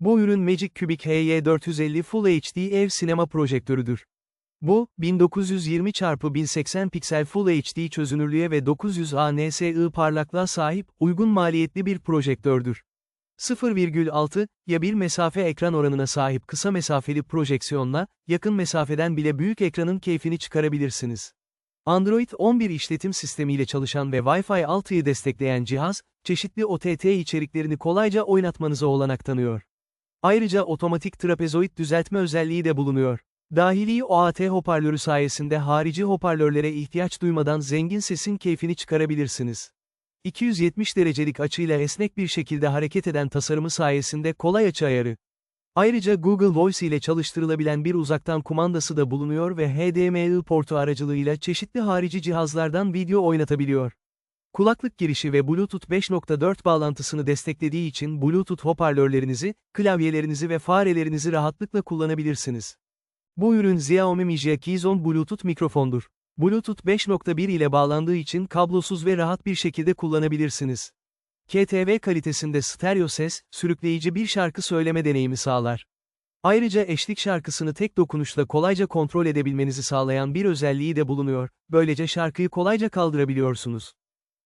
Bu ürün Magic Cubic HY450 Full HD ev sinema projektörüdür. Bu, 1920x1080 piksel Full HD çözünürlüğe ve 900 ANSI parlaklığa sahip, uygun maliyetli bir projektördür. 0,6 ya bir mesafe ekran oranına sahip kısa mesafeli projeksiyonla, yakın mesafeden bile büyük ekranın keyfini çıkarabilirsiniz. Android 11 işletim sistemiyle çalışan ve Wi-Fi 6'yı destekleyen cihaz, çeşitli OTT içeriklerini kolayca oynatmanıza olanak tanıyor. Ayrıca otomatik trapezoid düzeltme özelliği de bulunuyor. Dahili OAT hoparlörü sayesinde harici hoparlörlere ihtiyaç duymadan zengin sesin keyfini çıkarabilirsiniz. 270 derecelik açıyla esnek bir şekilde hareket eden tasarımı sayesinde kolay açı ayarı. Ayrıca Google Voice ile çalıştırılabilen bir uzaktan kumandası da bulunuyor ve HDMI portu aracılığıyla çeşitli harici cihazlardan video oynatabiliyor. Kulaklık girişi ve Bluetooth 5.4 bağlantısını desteklediği için Bluetooth hoparlörlerinizi, klavyelerinizi ve farelerinizi rahatlıkla kullanabilirsiniz. Bu ürün Xiaomi Mijia Keystone Bluetooth mikrofondur. Bluetooth 5.1 ile bağlandığı için kablosuz ve rahat bir şekilde kullanabilirsiniz. KTV kalitesinde stereo ses, sürükleyici bir şarkı söyleme deneyimi sağlar. Ayrıca eşlik şarkısını tek dokunuşla kolayca kontrol edebilmenizi sağlayan bir özelliği de bulunuyor, böylece şarkıyı kolayca kaldırabiliyorsunuz.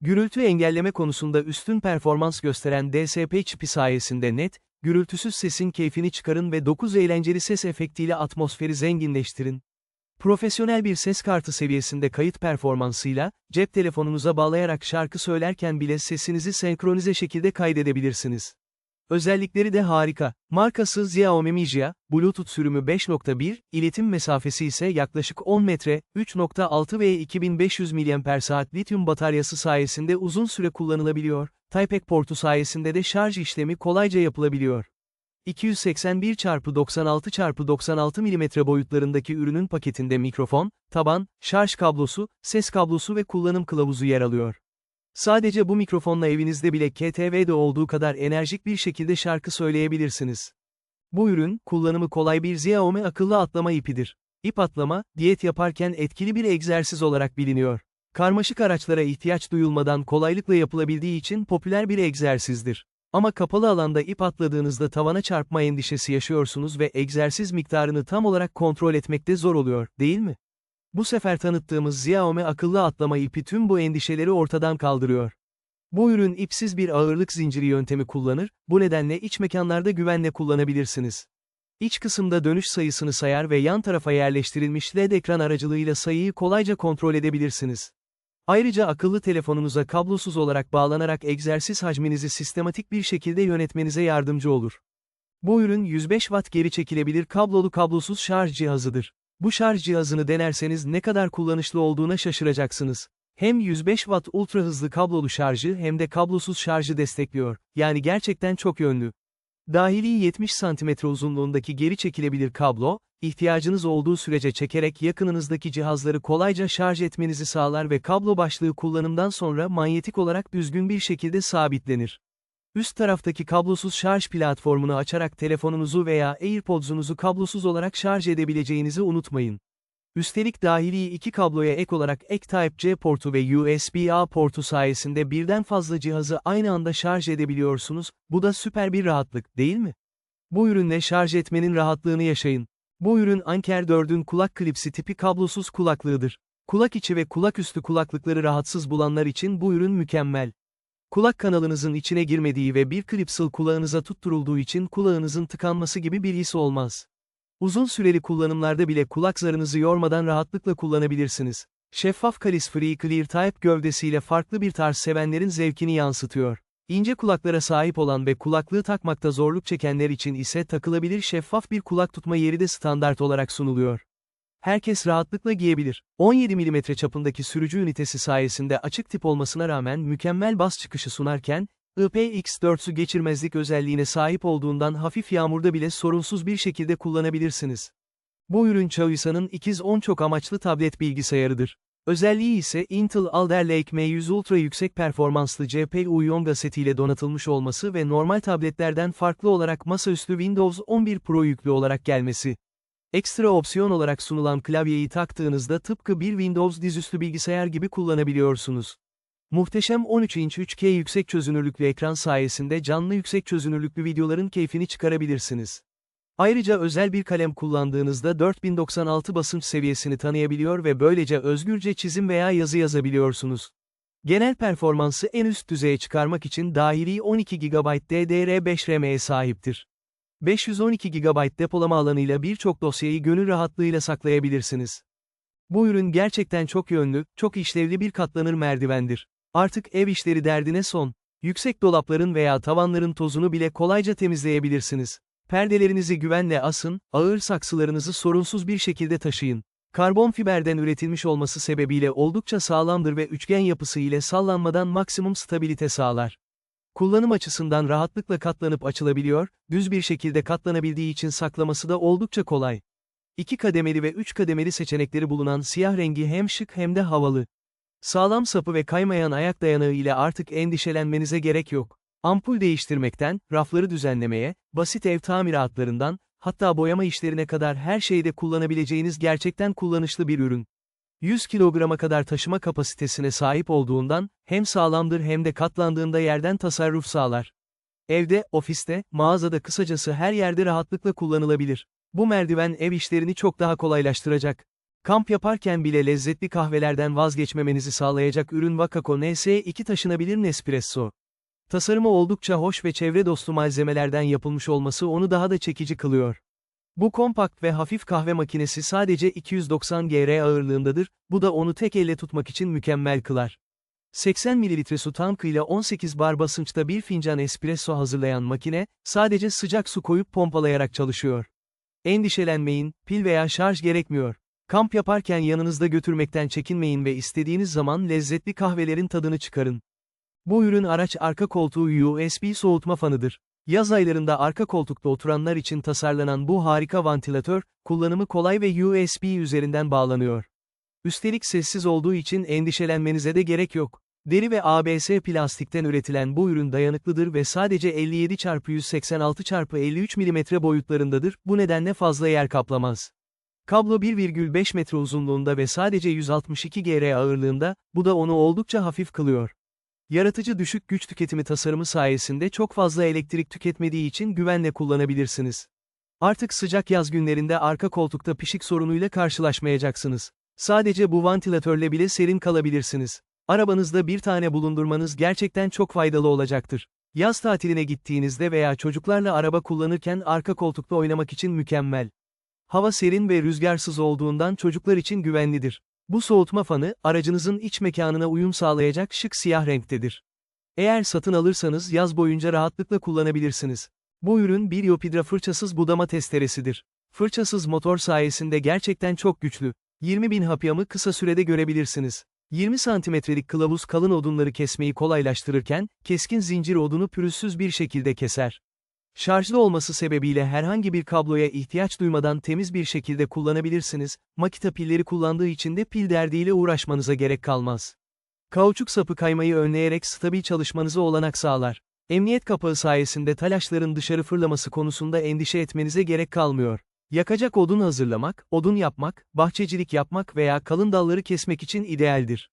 Gürültü engelleme konusunda üstün performans gösteren DSP çipi sayesinde net, gürültüsüz sesin keyfini çıkarın ve 9 eğlenceli ses efektiyle atmosferi zenginleştirin. Profesyonel bir ses kartı seviyesinde kayıt performansıyla, cep telefonunuza bağlayarak şarkı söylerken bile sesinizi senkronize şekilde kaydedebilirsiniz. Özellikleri de harika. Markası Xiaomi Mijia, Bluetooth sürümü 5.1, iletim mesafesi ise yaklaşık 10 metre, 3.6 ve 2500 mAh lityum bataryası sayesinde uzun süre kullanılabiliyor, Type-C portu sayesinde de şarj işlemi kolayca yapılabiliyor. 281 x 96 x 96 mm boyutlarındaki ürünün paketinde mikrofon, taban, şarj kablosu, ses kablosu ve kullanım kılavuzu yer alıyor. Sadece bu mikrofonla evinizde bile KTV'de olduğu kadar enerjik bir şekilde şarkı söyleyebilirsiniz. Bu ürün, kullanımı kolay bir Xiaomi akıllı atlama ipidir. İp atlama, diyet yaparken etkili bir egzersiz olarak biliniyor. Karmaşık araçlara ihtiyaç duyulmadan kolaylıkla yapılabildiği için popüler bir egzersizdir. Ama kapalı alanda ip atladığınızda tavana çarpma endişesi yaşıyorsunuz ve egzersiz miktarını tam olarak kontrol etmekte zor oluyor, değil mi? Bu sefer tanıttığımız Xiaomi akıllı atlama ipi tüm bu endişeleri ortadan kaldırıyor. Bu ürün ipsiz bir ağırlık zinciri yöntemi kullanır, bu nedenle iç mekanlarda güvenle kullanabilirsiniz. İç kısımda dönüş sayısını sayar ve yan tarafa yerleştirilmiş LED ekran aracılığıyla sayıyı kolayca kontrol edebilirsiniz. Ayrıca akıllı telefonunuza kablosuz olarak bağlanarak egzersiz hacminizi sistematik bir şekilde yönetmenize yardımcı olur. Bu ürün 105 Watt geri çekilebilir kablolu kablosuz şarj cihazıdır. Bu şarj cihazını denerseniz ne kadar kullanışlı olduğuna şaşıracaksınız. Hem 105 Watt ultra hızlı kablolu şarjı hem de kablosuz şarjı destekliyor. Yani gerçekten çok yönlü. Dahili 70 cm uzunluğundaki geri çekilebilir kablo, ihtiyacınız olduğu sürece çekerek yakınınızdaki cihazları kolayca şarj etmenizi sağlar ve kablo başlığı kullanımdan sonra manyetik olarak düzgün bir şekilde sabitlenir. Üst taraftaki kablosuz şarj platformunu açarak telefonunuzu veya AirPods'unuzu kablosuz olarak şarj edebileceğinizi unutmayın. Üstelik dahili iki kabloya ek olarak ek Type-C portu ve USB-A portu sayesinde birden fazla cihazı aynı anda şarj edebiliyorsunuz, bu da süper bir rahatlık, değil mi? Bu ürünle şarj etmenin rahatlığını yaşayın. Bu ürün Anker 4'ün kulak klipsi tipi kablosuz kulaklığıdır. Kulak içi ve kulak üstü kulaklıkları rahatsız bulanlar için bu ürün mükemmel. Kulak kanalınızın içine girmediği ve bir klipsıl kulağınıza tutturulduğu için kulağınızın tıkanması gibi bir his olmaz. Uzun süreli kullanımlarda bile kulak zarınızı yormadan rahatlıkla kullanabilirsiniz. Şeffaf Kalis Free Clear Type gövdesiyle farklı bir tarz sevenlerin zevkini yansıtıyor. İnce kulaklara sahip olan ve kulaklığı takmakta zorluk çekenler için ise takılabilir şeffaf bir kulak tutma yeri de standart olarak sunuluyor. Herkes rahatlıkla giyebilir. 17 mm çapındaki sürücü ünitesi sayesinde açık tip olmasına rağmen mükemmel bas çıkışı sunarken, IPX4 su geçirmezlik özelliğine sahip olduğundan hafif yağmurda bile sorunsuz bir şekilde kullanabilirsiniz. Bu ürün Chaoisa'nın ikiz 10 çok amaçlı tablet bilgisayarıdır. Özelliği ise Intel Alder Lake M100 Ultra yüksek performanslı CPU Yonga setiyle donatılmış olması ve normal tabletlerden farklı olarak masaüstü Windows 11 Pro yüklü olarak gelmesi. Ekstra opsiyon olarak sunulan klavyeyi taktığınızda tıpkı bir Windows dizüstü bilgisayar gibi kullanabiliyorsunuz. Muhteşem 13 inç 3K yüksek çözünürlüklü ekran sayesinde canlı yüksek çözünürlüklü videoların keyfini çıkarabilirsiniz. Ayrıca özel bir kalem kullandığınızda 4096 basınç seviyesini tanıyabiliyor ve böylece özgürce çizim veya yazı yazabiliyorsunuz. Genel performansı en üst düzeye çıkarmak için dahili 12 GB DDR5 RAM'e sahiptir. 512 GB depolama alanıyla birçok dosyayı gönül rahatlığıyla saklayabilirsiniz. Bu ürün gerçekten çok yönlü, çok işlevli bir katlanır merdivendir. Artık ev işleri derdine son. Yüksek dolapların veya tavanların tozunu bile kolayca temizleyebilirsiniz. Perdelerinizi güvenle asın, ağır saksılarınızı sorunsuz bir şekilde taşıyın. Karbon fiberden üretilmiş olması sebebiyle oldukça sağlamdır ve üçgen yapısı ile sallanmadan maksimum stabilite sağlar. Kullanım açısından rahatlıkla katlanıp açılabiliyor, düz bir şekilde katlanabildiği için saklaması da oldukça kolay. İki kademeli ve üç kademeli seçenekleri bulunan siyah rengi hem şık hem de havalı. Sağlam sapı ve kaymayan ayak dayanağı ile artık endişelenmenize gerek yok. Ampul değiştirmekten, rafları düzenlemeye, basit ev tamiratlarından, hatta boyama işlerine kadar her şeyde kullanabileceğiniz gerçekten kullanışlı bir ürün. 100 kilograma kadar taşıma kapasitesine sahip olduğundan, hem sağlamdır hem de katlandığında yerden tasarruf sağlar. Evde, ofiste, mağazada kısacası her yerde rahatlıkla kullanılabilir. Bu merdiven ev işlerini çok daha kolaylaştıracak. Kamp yaparken bile lezzetli kahvelerden vazgeçmemenizi sağlayacak ürün Vakako NS2 taşınabilir Nespresso. Tasarımı oldukça hoş ve çevre dostu malzemelerden yapılmış olması onu daha da çekici kılıyor. Bu kompakt ve hafif kahve makinesi sadece 290 GR ağırlığındadır, bu da onu tek elle tutmak için mükemmel kılar. 80 ml su tankıyla 18 bar basınçta bir fincan espresso hazırlayan makine, sadece sıcak su koyup pompalayarak çalışıyor. Endişelenmeyin, pil veya şarj gerekmiyor. Kamp yaparken yanınızda götürmekten çekinmeyin ve istediğiniz zaman lezzetli kahvelerin tadını çıkarın. Bu ürün araç arka koltuğu USB soğutma fanıdır. Yaz aylarında arka koltukta oturanlar için tasarlanan bu harika vantilatör, kullanımı kolay ve USB üzerinden bağlanıyor. Üstelik sessiz olduğu için endişelenmenize de gerek yok. Deri ve ABS plastikten üretilen bu ürün dayanıklıdır ve sadece 57 x 186 x 53 mm boyutlarındadır, bu nedenle fazla yer kaplamaz. Kablo 1,5 metre uzunluğunda ve sadece 162 GR ağırlığında, bu da onu oldukça hafif kılıyor. Yaratıcı düşük güç tüketimi tasarımı sayesinde çok fazla elektrik tüketmediği için güvenle kullanabilirsiniz. Artık sıcak yaz günlerinde arka koltukta pişik sorunuyla karşılaşmayacaksınız. Sadece bu vantilatörle bile serin kalabilirsiniz. Arabanızda bir tane bulundurmanız gerçekten çok faydalı olacaktır. Yaz tatiline gittiğinizde veya çocuklarla araba kullanırken arka koltukta oynamak için mükemmel. Hava serin ve rüzgarsız olduğundan çocuklar için güvenlidir. Bu soğutma fanı, aracınızın iç mekanına uyum sağlayacak şık siyah renktedir. Eğer satın alırsanız yaz boyunca rahatlıkla kullanabilirsiniz. Bu ürün bir Yopidra fırçasız budama testeresidir. Fırçasız motor sayesinde gerçekten çok güçlü. 20 bin hapyamı kısa sürede görebilirsiniz. 20 santimetrelik kılavuz kalın odunları kesmeyi kolaylaştırırken, keskin zincir odunu pürüzsüz bir şekilde keser. Şarjlı olması sebebiyle herhangi bir kabloya ihtiyaç duymadan temiz bir şekilde kullanabilirsiniz, Makita pilleri kullandığı için de pil derdiyle uğraşmanıza gerek kalmaz. Kauçuk sapı kaymayı önleyerek stabil çalışmanıza olanak sağlar. Emniyet kapağı sayesinde talaşların dışarı fırlaması konusunda endişe etmenize gerek kalmıyor. Yakacak odun hazırlamak, odun yapmak, bahçecilik yapmak veya kalın dalları kesmek için idealdir.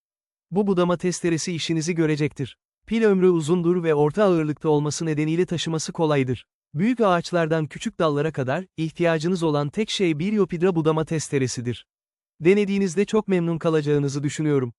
Bu budama testeresi işinizi görecektir. Pil ömrü uzundur ve orta ağırlıkta olması nedeniyle taşıması kolaydır. Büyük ağaçlardan küçük dallara kadar, ihtiyacınız olan tek şey bir Yopidra budama testeresidir. Denediğinizde çok memnun kalacağınızı düşünüyorum.